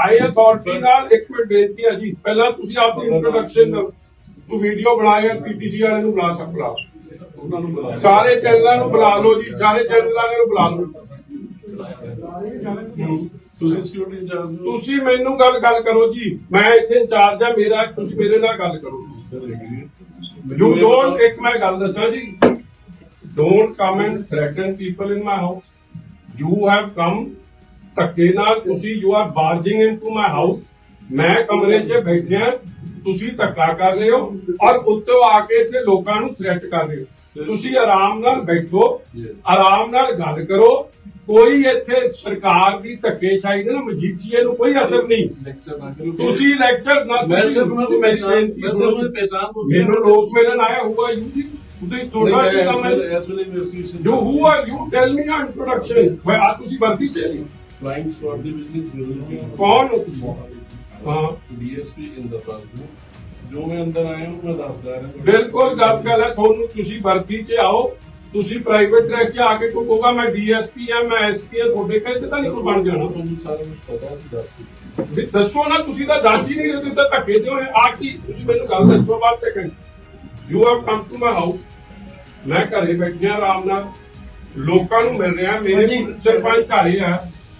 High authority ਨਾਲ ਇੱਕ minute ਬੇਨਤੀ ਹੈ ਜੀ। ਪਹਿਲਾਂ ਤੁਸੀਂ ਆਪਣੀ ਇੰਟਰੋਡਕਸ਼ਨ ਤੂੰ ਵੀਡੀਓ ਬਣਾਇਆ ਪੀਟੀਸੀ ਵਾਲਿਆਂ ਨੂੰ ਬੁਲਾ ਸਕਦਾ ਉਹਨਾਂ ਨੂੰ ਬੁਲਾ ਸਾਰੇ ਚੈਨਲਾਂ ਨੂੰ ਬੁਲਾ ਲਓ ਜੀ ਸਾਰੇ ਚੈਨਲਾਂ ਨੂੰ ਬੁਲਾ ਲਓ। ਤੁਸੀਂ ਸਿਕਿਉਰਿਟੀ ਇੰਚਾਰਜ ਨੂੰ ਤੁਸੀਂ ਮੈਨੂੰ ਗੱਲ ਗੱਲ ਕਰੋ ਜੀ। ਮੈਂ ਇੱਥੇ ਇੰਚਾਰਜ ਆ ਮੇਰਾ ਤੁਸੀਂ ਮੇਰੇ ਨਾਲ ਗੱਲ ਕਰੋ। ਯੂ ਡੋਨਟ ਇੱਕ ਮੈਂ ਗੱਲ ਦੱਸਾਂ ਜੀ। Don't come and threaten people in my house you have come ਧੱਕੇ ਨਾਲ ਤੁਸੀਂ you are barging into my house ਮੈਂ ਕਮਰੇ 'ਚ ਬੈਠਿਆ ਤੁਸੀਂ ਧੱਕਾ ਕਰ ਰਹੇ ਹੋ ਔਰ ਉੱਤੋਂ ਆ ਕੇ ਇੱਥੇ ਲੋਕਾਂ ਨੂੰ ਥ੍ਰੈਟ ਕਰ ਰਹੇ ਹੋ। ਤੁਸੀਂ ਆਰਾਮ ਨਾਲ ਬੈਠੋ. ਆਰਾਮ ਨਾਲ ਗੱਲ ਕਰੋ। ਕੋਈ ਇੱਥੇ ਸਰਕਾਰ ਦੀ ਧੱਕੇਸ਼ਾਹੀ ਦੇ ਨਾ ਮਜੀਠੀਏ ਨੂੰ ਕੋਈ ਅਸਰ ਨਹੀਂ। ਤੁਸੀਂ ਲੈਕਚਰ ਨਾ ਮੈਂ ਸਿਰਫ ਉਹਨਾਂ ਦੀ ਮੈਂ ਸਿਰਫ। ਉਹਨਾਂ ਦੀ ਪਹਿਚਾਣ ਪੁੱਛ ਮੈਨੂੰ ਲੋਕ ਮਿਲਣ ਆਇਆ ਹੁਆ ਯੂ ਜੀ ਤੁਸੀਂ ਥੋੜਾ ਜਿਹਾ ਮੈਂ ਜੋ who? Are you tell me a introduction ਮੈਂ ਆ ਤੁਸੀਂ ਵਰਦੀ ਚ ਨਹੀਂ ਫਲਾਈਂਗ ਸquad ਦੀ ਬਿਜ਼ਨਸ ਯੂਨਿਟ ਕੌਣ? ਹੋ। ਤੁਸੀਂ ਹਾਂ ਡੀਐਸਪੀ ਇਨ ਦਾ ਪਾਸ ਜੋ ਮੈਂ ਅੰਦਰ ਆਇਆ ਹੂੰ ਮੈਂ ਦੱਸਦਾ ਰਿਹਾ। ਬਿਲਕੁਲ ਗੱਲ ਗੱਲ ਹੈ ਤੁਹਾਨੂੰ ਤੁਸੀਂ ਵਰਦੀ ਚ ਆਓ। ਤੁਸੀਂ ਪ੍ਰਾਈਵੇਟ ਟਰੈਕ 'ਚ ਆ ਕੇ ਕੋਈ ਕਹੋਗਾ ਮੈਂ ਡੀਐਸਪੀ ਆ ਮੈਂ ਐਸਪੀ ਆ ਤੁਹਾਡੇ ਕਹਿੰਦੇ ਤਾਂ ਨਹੀਂ ਕੋਈ ਬਣ ਜਾਣਾ। ਤੁਹਾਨੂੰ ਸਾਰਾ ਕੁਝ ਪਤਾ ਸੀ ਦੱਸ ਦਿਓ। ਵੀ ਦੱਸੋ ਨਾ ਤੁਸੀਂ ਤਾਂ ਦੱਸ ਹੀ ਨਹੀਂ ਰਹੇ ਤੁਸੀਂ ਤਾਂ ਧੱਕੇ ਤੇ ਹੋਏ। ਆ ਕੀ? ਤੁਸੀਂ ਮੈਨੂੰ ਗੱਲ ਦੱਸੋ ਬਾਅਦ second you have come to my house ਮੈਂ ਘਰੇ ਬੈਠਿਆ ਆਰਾਮ ਨਾਲ। ਲੋਕਾਂ ਨੂੰ ਮਿਲ ਰਿਹਾ ਮੇਰੇ ਸਰਪੰਚ ਘਰੇ ਆ।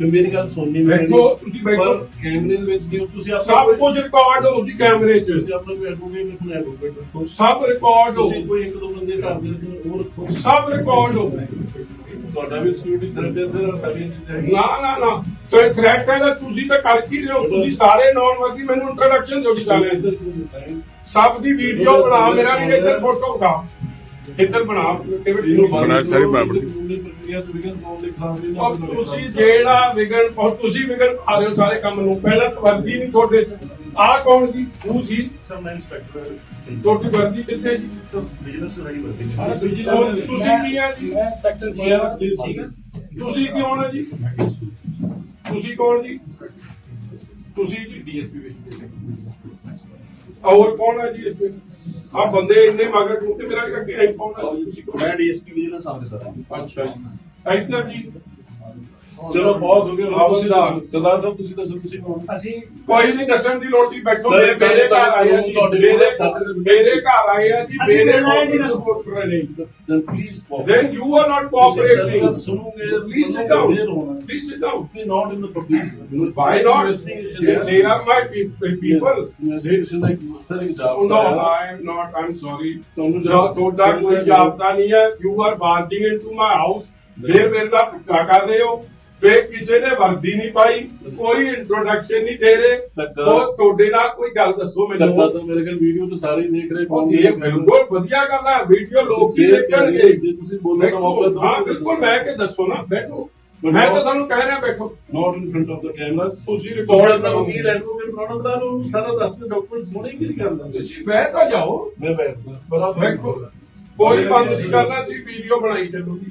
ਤੇ ਮੇਰੀ ਗੱਲ ਸੁਣਨੀ ਬੈਠੋ, ਤੁਸੀਂ ਬੈਠੋ। ਕੈਮਰੇ ਦੇ ਵਿੱਚ ਜੇ ਤੁਸੀਂ ਸਭ ਕੁਝ ਰਿਕਾਰਡ ਹੋ ਜੀ ਕੈਮਰੇ 'ਚ। ਤੁਸੀਂ ਆਪਣਾ ਕੋਈ ਐਡਵੋਕੇਟ ਰੱਖਣਾ ਐਡਵੋਕੇਟ ਰੱਖੋ ਸਭ ਰਿਕਾਰਡ ਹੋ। ਤੁਸੀਂ ਕੋਈ ਇੱਕ ਦੋ ਬੰਦੇ ਘਰ ਦੇ ਰੱਖੋ, ਉਹ ਰੱਖੋ। ਸਭ ਰਿਕਾਰਡ ਹੋ। ਤੁਹਾਡਾ ਵੀ ਸਿਕਿਉਰਿਟੀ ਥ੍ਰੈਟ ਹੈ ਸਰ ਸਾਰੀਆਂ ਚੀਜ਼ਾਂ। ਨਾ ਨਾ ਨਾ। ਤੇ ਥ੍ਰੈਟ ਹੈ ਤਾਂ ਤੁਸੀਂ ਤਾਂ ਕਰ ਕੀ ਰਹੇ ਹੋ? ਤੁਸੀਂ ਸਾਰੇ ਨੌਨ ਵਰਦੀ ਮੈਨੂੰ ਇੰਟਰੋਡਕਸ਼ਨ ਦਿਓ ਜੀ ਸਾਰੇ ਸਭ ਦੀ ਵੀਡੀਓ ਬਣਾ ਮੇਰਾ ਵੀ ਇੱਧਰ ਫੋਟੋ ਉਠਾ। ਇੱਧਰ ਬਣਾ ਇਹਨੂੰ ਐਕਟੀਵਿਟੀ ਬਣਾ ਸਾਰੀ। ਪੂਰੀ ਪ੍ਰਕਿਰਿਆ ਵਿਗਨ ਪਾਉਣ ਦੇ ਖਿਲਾਫ ਨਾ ਔਰ ਤੁਸੀਂ ਜਿਹੜਾ ਵਿਗਨ ਔਰ ਤੁਸੀਂ ਵਿਗਨ ਪਾ ਰਹੇ ਹੋ ਸਾਰੇ ਕੰਮ ਨੂੰ। ਪਹਿਲਾਂ ਤਾਂ ਵਰਦੀ ਨਹੀਂ ਤੁਹਾਡੇ ਚ। ਆਹ ਕੌਣ ਜੀ ਤੂੰ ਸੀ? ਮੈਂ ਇੰਸਪੈਕਟਰ। ਤੁਹਾਡੀ ਵਰਦੀ ਕਿੱਥੇ ਜੀ ਸਰ ਬਿਜ਼ਨਸ ਰਹੀ ਵਰਤੀ ਆਹ vigilance ਤੁਸੀਂ ਕੀ ਆ ਜੀ? ਮੈਂ ਇੰਸਪੈਕਟਰ ਜੀ। ਹਾਂ ਠੀਕ ਹੈ। ਤੁਸੀਂ ਕੌਣ ਹੋ ਜੀ? ਤੁਸੀਂ ਕੌਣ ਜੀ? ਤੁਸੀਂ ਜੀ। ਡੀਐਸਪੀ ਵਿੱਚ। ਔਰ ਕੌਣ ਹੈ ਜੀ ਇੱਥੇ? ਆ ਬੰਦੇ ਇੰਨੇ ਮਗਰ ਤੇ ਮੇਰਾ ਅੱਗੇ ਆਈ ਕੌਣ ਹੈ ਜੀ? ਤੁਸੀਂ ਕੌਣ ਮੈਂ ਡੀਐਸਪੀ ਵਿਜੀਲੈਂਸ ਆਫਿਸਰ ਹਾਂ ਅੱਛਾ ਜੀ। ਇੱਧਰ ਜੀ। ਚਲੋ ਬਹੁਤ ਹੋ ਗਿਆ ਆਓ ਤੁਸੀਂ ਸਰਦਾਰ। ਸਾਹਿਬ ਤੁਸੀਂ ਦੱਸੋ ਤੁਸੀਂ ਕੌਣ? ਅਸੀਂ ਕੋਈ ਨਹੀਂ ਦੱਸਣ ਦੀ ਲੋੜ ਨਹੀਂ ਬੈਠੋ ਮੇਰੇ ਘਰ ਆਏ ਆ ਜੀ ਤੁਹਾਡੇ ਮੇਰੇ ਘਰ ਆਏ ਆ ਜੀ ਮੇਰੇ ਮਿਲਣਾ ਹੈ ਜੀ ਨਾ। ਸਪੋਰਟਰ ਨਹੀਂ then please then you are not cooperating ਸੁਣੋਗੇ please sit down please sit down ਵੀ not in the public why not? they, they are my pe- people investigation ਦਾ ਇੱਕ ਸਰ ਇੱਕ job no, I am not. I'm sorry. ਤੁਹਾਨੂੰ ਜਿਹੜਾ ਤੁਹਾਡਾ ਕੋਈ ਜਾਬਤਾ ਨਹੀਂ ਹੈ। You are barging into my house ਫਿਰ ਮੇਰੇ ਨਾਲ ਧੱਕਾ ਕਰ ਰਹੇ ਹੋ। ਫਿਰ ਕਿਸੇ ਨੇ ਵਰਦੀ ਨਹੀਂ ਪਾਈ ਕੋਈ ਇੰਟਰੋਡਕਸ਼ਨ ਨਹੀਂ ਦੇ ਰਹੇ। ਉਹ ਤੁਹਾਡੇ ਨਾਲ ਕੋਈ ਗੱਲ ਦੱਸੋ ਮੈਨੂੰ। ਤਾਂ ਮੇਰੇ ਕੋਲ ਵੀਡੀਓ ਤਾਂ ਸਾਰੇ ਹੀ ਦੇਖ ਰਹੇ ਉਹ ਇਹ ਬਿਲਕੁਲ ਵਧੀਆ ਗੱਲ ਹੈ ਵੀਡੀਓ ਲੋਕ ਹੀ ਦੇਖਣਗੇ। ਜੇ ਤੁਸੀਂ ਬੋਲਣ ਦਾ ਮੌਕਾ ਦਿਓ ਹਾਂ ਬਿਲਕੁਲ ਮੈਂ ਕੇ ਦੱਸੋ ਨਾ ਬੈਠੋ। ਮੈਂ ਤਾਂ ਤੁਹਾਨੂੰ ਕਹਿ ਰਿਹਾ ਬੈਠੋ। Not in front of the camera ਤੁਸੀਂ ਰਿਕਾਰਡ ਦਾ ਵਕੀਲ ਐਡਵੋਕੇਟ ਬਣਾਉਣ ਦਾ ਨੂੰ ਸਾਰਾ ਦੱਸ ਦੇ ਡਾਕੂਮੈਂਟਸ ਹੋਣੇ ਕੀ ਕਰਦਾ ਤੁਸੀਂ ਬਹਿ ਤਾਂ ਜਾਓ। ਮੈਂ ਬੈਠਦਾ। ਬਰਾਬਰ ਬੈਠੋ। ਕੋਈ ਬੰਦ ਨਹੀਂ ਕਰਨਾ ਤੁਸੀਂ ਵੀਡੀਓ ਬਣਾਈ ਚੱਲੋਗੀ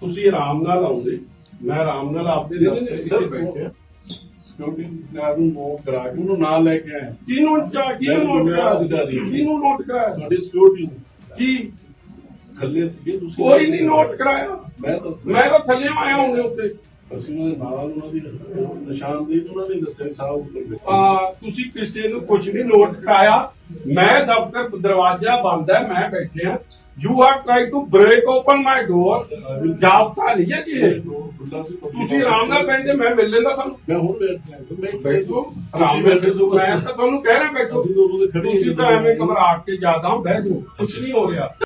ਤੁਸੀਂ ਆਰਾਮ ਨਾਲ ਆਉਂਦੇ। ਮੈਂ ਆਰਾਮ ਨਾਲ ਆਪਦੇ 'ਚ ਸਰ ਬੈਠਿਆ। ਸਿਕਿਉਰਿਟੀ ਗਾਰਡ ਨੂੰ ਨੋਟ ਕਰਾ ਕੇ ਉਹਨੂੰ ਨਾਲ ਲੈ ਕੇ ਆਏ ਕਿਹਨੂੰ ਚਾ ਕਿਹਨੂੰ ਨੋਟ ਕਰਾਇਆ ਅਧਿਕਾਰੀ। ਕਿਹਨੂੰ ਨੋਟ ਕਰਾਇਆ? ਤੁਹਾਡੀ ਸਿਕਿਉਰਿਟੀ ਕੀ? ਥੱਲੇ ਸੀਗੇ ਤੁਸੀਂ ਕੋਈ ਨਹੀਂ ਨੋਟ ਕਰਾਇਆ। ਮੈਂ ਤਾਂ ਮੈਂ ਤਾਂ ਥੱਲੇ ਆਇਆ ਹੁੰਦੇ ਉੱਤੇ। ਅਸੀਂ ਉਹਨਾਂ ਦੇ ਨਾਲ ਉਹਨਾਂ ਦੀ ਨਿਸ਼ਾਨਦੇਹੀ ਉਹਨਾਂ ਨੇ ਦੱਸਿਆ ਸਾਹ ਉੱਪਰ ਬੈਠੇ। ਆ ਤੁਸੀਂ ਕਿਸੇ ਨੂੰ ਕੁਝ ਨਹੀਂ ਨੋਟ ਕਰਾਇਆ। ਮੈਂ ਦਫ਼ਤਰ ਦਰਵਾਜ਼ਾ ਬੰਦ ਹੈ ਮੈਂ ਬੈਠਿਆ। You are try to break open my door ਜਾਬਤਾ ਨਹੀਂ ਹੈ ਜੀ ਇਹ। ਤੁਸੀਂ ਆਰਾਮ ਨਾਲ ਬੈਠੇ ਮੈਂ ਮਿਲ ਲੈਂਦਾ ਤੁਹਾਨੂੰ। ਮੈਂ ਹੁਣ ਬੈਠ ਮੈਂ ਬੈਠੋ ਆਰਾਮ ਨਾਲ ਬੈਠੋ ਮੈਂ ਤਾਂ ਤੁਹਾਨੂੰ ਕਹਿ ਰਿਹਾ ਬੈਠੋ। ਅਸੀਂ ਦੋਨੋਂ ਦੇ ਖੜੇ ਹੀ ਤੁਸੀਂ ਤਾਂ ਐਵੇਂ ਘਬਰਾ ਕੇ ਬਹਿ ਜਾਓ। ਕੁਝ ਨਹੀਂ ਹੋ ਰਿਹਾ।